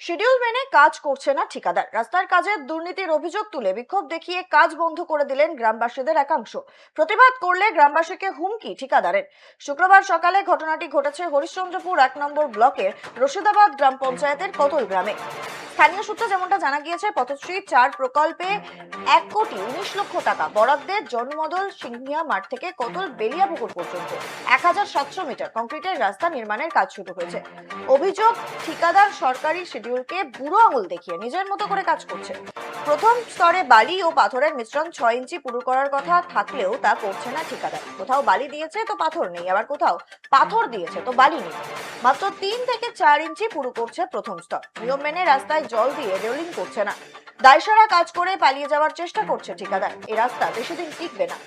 Schedule মেনে কাজ করছে না ঠিকাদার। রাস্তার কাজের দুর্নীতির অভিযোগ তুলে বিক্ষোভ দেখিয়ে কাজ বন্ধ করে দিলেন গ্রামবাসীদের একাংশ। প্রতিবাদ করলে গ্রামবাসীকে হুমকি ঠিকাদারের। শুক্রবার সকালে ঘটনাটি ঘটেছে হরিশ্চন্দ্রপুর এক নম্বর ব্লকের রশিদাবাদ গ্রাম পঞ্চায়েতের কতল গ্রামে। স্থানীয় সূত্রে যেমনটা জানা গিয়েছে, পথশ্রী চার প্রকল্পে এক কোটি উনিশ লক্ষ টাকা বরাদ্দের জন্মদল সিংহিয়া মাঠ থেকে কতল বেলিয়াপুকুর পর্যন্ত। এক হাজার সাতশো মিটার কংক্রিটের রাস্তা নির্মাণের কাজ শুরু হয়েছে। অভিযোগ, ঠিকাদার সরকারি শিডিউলকে বুড়ো আঙুল দেখিয়ে নিজের মতো করে কাজ করছে। প্রথম স্তরে বালি ও পাথরের মিশ্রণ ছয় ইঞ্চি পুরো করার কথা থাকলেও তা করছে না ঠিকাদার। কোথাও বালি দিয়েছে তো পাথর নেই, আবার কোথাও পাথর দিয়েছে তো বালি নেই। মাত্র তিন থেকে চার ইঞ্চি পুরো করছে প্রথম স্তর। নিয়ম মেনে রাস্তায় জল দিয়ে রেলিং করছে না। দায়সারা কাজ করে পালিয়ে যাওয়ার চেষ্টা করছে ঠিকাদার। এই রাস্তা বেশি দিন টিকবে না।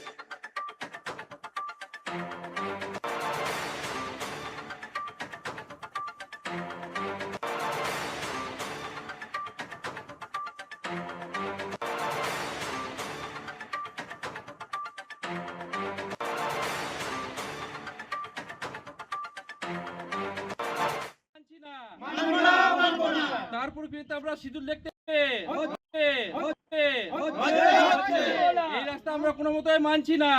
মানছি না। তারপর আমরা সিঁদুর হচ্ছে। এই রাস্তা আমরা কোনো মতোই মানছি না।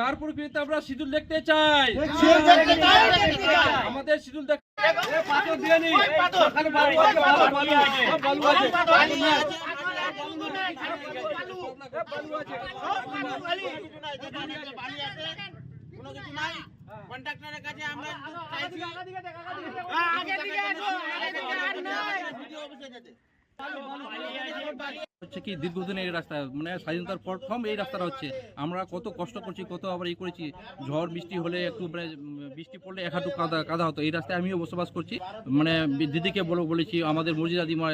তারপর কিন্তু আমরা সিঁদুর দেখতে চাই। আমাদের সিঁদুর দেখ পাথর দিয়ে কাছে আমরা চাইছি। আগে দিকে আসো আগে দিকে আর নাই হচ্ছে কি দীর্ঘদিন এই রাস্তা মানে স্বাধীনতার প্রথম এই রাস্তাটা হচ্ছে। আমরা কত কষ্ট করছি কত আবার ই করেছি। ঝড় বৃষ্টি হলে একটু মানে বৃষ্টি পড়লে এক হাঁটু কাদা কাদা হতো। এই রাস্তায় আমিও বসবাস করছি। মানে দিদিকে বলে বলেছি আমাদের মর্জিদাদি মা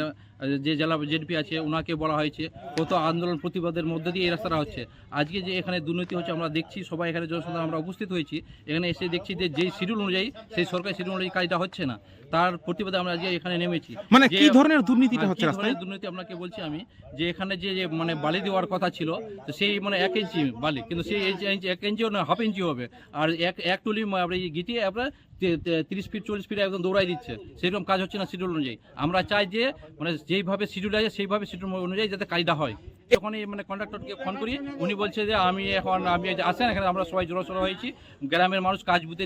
যে জেলা জেডপি আছে ওনাকে বলা হয়েছে কত আন্দোলন প্রতিবাদের মধ্যে দিয়ে এই রাস্তাটা হচ্ছে। আজকে যে এখানে দুর্নীতি হচ্ছে আমরা দেখছি সবাই এখানে জনসাধারণ আমরা উপস্থিত হয়েছি। এখানে এসে দেখছি যে যেই শিডিউল অনুযায়ী সেই সরকারি শিডিউল অনুযায়ী কাজটা হচ্ছে না। তার প্রতিবাদে আমরা আজকে এখানে নেমেছি। মানে কি ধরনের দুর্নীতিটা হ্যাঁ, হচ্ছে রাস্তায়? দুর্নীতি আপনাকে বলছি আমি যে এখানে যে যে মানে বালি দেওয়ার কথা ছিল তো সেই মানে এক ইঞ্চি বালি কিন্তু সেই এক ইঞ্চিও না হাফ ইঞ্চি হবে। আর এক এক টুলি গিটিয়ে আপনার তিরিশ ফিট, চল্লিশ ফিট একদম দৌড়াই দিচ্ছে। সেরকম কাজ হচ্ছে না শিডিউল অনুযায়ী। আমরা চাই যে মানে যেইভাবে শিডিউল আছে, সেইভাবে শিডিউল অনুযায়ী যাতে কাজটা হয়। যখন মানে কন্ডাক্টরকে ফোন করি, উনি বলছে যে, আমি এখন, আমি আসেন এখানে, আমরা সবাই জোড়াসোড়া হয়েছি। গ্রামের মানুষ কাজ বুঝতে